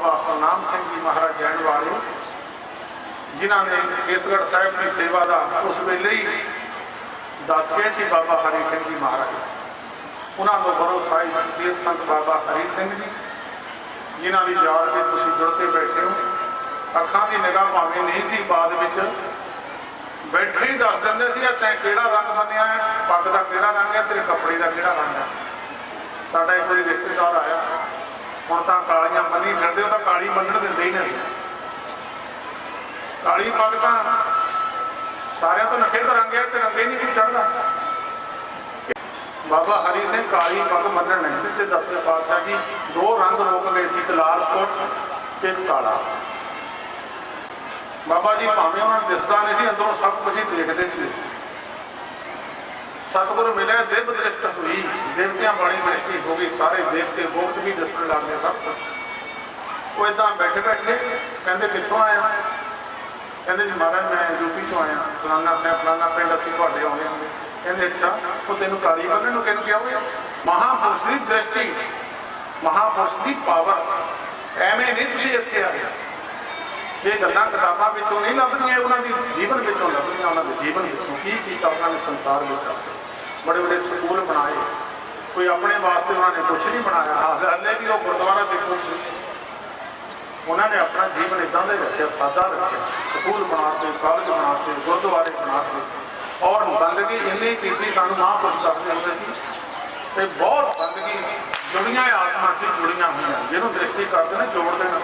ਬਾਬਾ ਹਰਨਾਮ ਸਿੰਘ ਜੀ ਮਹਾਰਾਜ ਜੈਨ ਵਾਲੇ ਜਿਨ੍ਹਾਂ ਨੇ ਕੇਸਗੜ੍ਹ ਸਾਹਿਬ ਦੀ ਸੇਵਾ ਦਾ ਉਸ ਵੇਲੇ ਹੀ ਦੱਸ ਗਏ ਸੀ ਬਾਬਾ ਹਰੀ ਸਿੰਘ ਜੀ ਮਹਾਰਾਜ। ਉਹਨਾਂ ਨੂੰ ਬਰੋ ਸਾਈ ਸ਼ਹੀਦ ਸੰਤ ਬਾਬਾ ਹਰੀ ਸਿੰਘ ਜੀ, ਜਿਨ੍ਹਾਂ ਦੀ ਯਾਦ ਵਿੱਚ ਤੁਸੀਂ ਜੁੜ ਕੇ ਬੈਠੇ ਹੋ। ਅੱਖਾਂ ਦੀ ਨਿਗਾਹ ਭਾਵੇਂ ਨਹੀਂ ਸੀ, ਬਾਅਦ ਵਿੱਚ ਬੈਠੇ ਹੀ ਦੱਸ ਦਿੰਦੇ ਸੀ, ਇਹ ਤੈਂ ਕਿਹੜਾ ਰੰਗ ਬੰਨਿਆ ਹੈ? ਪੱਗ ਦਾ ਕਿਹੜਾ ਰੰਗ ਹੈ? ਤੇਰੇ ਕੱਪੜੇ ਦਾ ਕਿਹੜਾ ਰੰਗ ਹੈ? ਸਾਡਾ ਇੱਕ ਵਾਰੀ ਰਿਸ਼ਤੇਦਾਰ ਆਇਆ। ਹੁਣ ਤਾਂ ਕਾਲੀਆਂ ਬੰਨੀ ਫਿਰਦੇ, ਉਹ ਤਾਂ ਕਾਲੀ ਬੰਨਣ ਦਿੰਦੇ ਹੀ ਨਹੀਂ। ਕਾਲੀ ਪੱਗ ਤਾਂ ਸਾਰਿਆਂ ਤੋਂ ਨੱਕੇ ਦਾ ਤੇ ਰੰਗੇ ਨਹੀਂ ਕੋਈ ਚੜਦਾ ਬਾਬਾ ਹਰੀ ਸਿੰਘ ਕਾਲੀ ਪੱਗ ਮੰਨਣ ਨਹੀਂ ਦਿੱਤੇ ਦਸਵੇਂ ਪਾਤਸ਼ਾਹ ਜੀ, ਦੋ ਰੰਗ ਰੋਕ ਗਏ ਸੀ, ਇੱਕ ਲਾਲ ਸੁੱਟ ਤੇ ਇੱਕ ਕਾਲਾ। ਬਾਬਾ ਜੀ ਭਾਵੇਂ ਉਹਨਾਂ ਨੂੰ ਦਿਸਦਾ ਨਹੀਂ ਸੀ, ਅੰਦਰੋਂ ਸਭ ਕੁਝ ਹੀ ਦੇਖਦੇ ਸੀ। ਸਤਿਗੁਰ ਮਿਲਿਆ, ਦਿਵ ਦ੍ਰਿਸ਼ਟ ਹੋਈ, ਦੇਵਤਿਆਂ ਵਾਲੀ ਦ੍ਰਿਸ਼ਟੀ ਹੋ ਗਈ, ਸਾਰੇ ਦੇਵਤੇ ਗੁਪਤ ਵੀ ਦਿਸਣ ਲੱਗ ਗਏ ਸਭ ਕੁਝ ਉਹ ਇਦਾਂ ਬੈਠੇ ਬੈਠੇ, ਕਹਿੰਦੇ ਕਿੱਥੋਂ ਆਏ ਹੋ? ਕਹਿੰਦੇ ਜੀ ਮਹਾਰਾਜ, ਮੈਂ ਯੂਪੀ ਤੋਂ ਆਇਆ ਫਲਾਣਾ ਮੈਂ ਫਲਾਣਾ ਪਿੰਡ ਅਸੀਂ ਤੁਹਾਡੇ ਆਉਂਦੇ ਹਾਂ। ਕਹਿੰਦੇ ਅੱਛਾ, ਉਹ ਤੈਨੂੰ ਕਾਲੀ ਬੰਨਣ ਨੂੰ ਕਿਹਨੂੰ ਕਿਹਾ ਹੋਇਆ? ਮਹਾਪੁਰਸ਼ ਦੀ ਦ੍ਰਿਸ਼ਟੀ, ਮਹਾਪੁਰਸ਼ ਦੀ ਪਾਵਰ ਐਵੇਂ ਨਹੀਂ ਤੁਸੀਂ ਇੱਥੇ ਆ ਆਏ ਇਹ ਗੱਲਾਂ ਕਿਤਾਬਾਂ ਵਿੱਚੋਂ ਨਹੀਂ ਲੱਭਦੀਆਂ ਉਹਨਾਂ ਦੀ ਜੀਵਨ ਵਿੱਚੋਂ ਲੱਭਦੀਆਂ ਉਹਨਾਂ ਦੇ ਜੀਵਨ ਵਿੱਚੋਂ ਕੀ ਕੀਤਾ, ਉਹਨਾਂ ਨੇ ਸੰਸਾਰ ਵਿੱਚ ਬੜੇ ਬੜੇ ਸਕੂਲ ਬਣਾਏ। ਕੋਈ ਆਪਣੇ ਵਾਸਤੇ ਉਹਨਾਂ ਨੇ ਕੁਝ ਨਹੀਂ ਬਣਾਇਆ। ਹਾਲੇ ਵੀ ਉਹ ਗੁਰਦੁਆਰਾ ਦੇਖੋ ਤੁਸੀਂ। ਉਹਨਾਂ ਨੇ ਆਪਣਾ ਜੀਵਨ ਇਦਾਂ ਦੇ ਰੱਖਿਆ, ਸਾਦਾ ਰੱਖਿਆ। ਸਕੂਲ ਬਣਾਤੇ ਕਾਲਜ ਬਣਾਤੇ, ਗੁਰਦੁਆਰੇ ਬਣਾਤੇ। ਔਰ ਬੰਦਗੀ ਇੰਨੀ ਕੀਤੀ, ਸਾਨੂੰ ਮਹਾਂਪੁਰਸ਼ ਦੱਸਦੇ ਹੁੰਦੇ ਸੀ। ਤੇ ਬਹੁਤ ਬੰਦਗੀ ਜੁੜੀਆਂ ਆਤਮਾ ਸੀ ਜੁੜੀਆਂ ਹੋਈਆਂ, ਜਿਹਨੂੰ ਦ੍ਰਿਸ਼ਟੀ ਕਰਦੇ ਨੇ ਜੋੜ ਦੇਣਾ।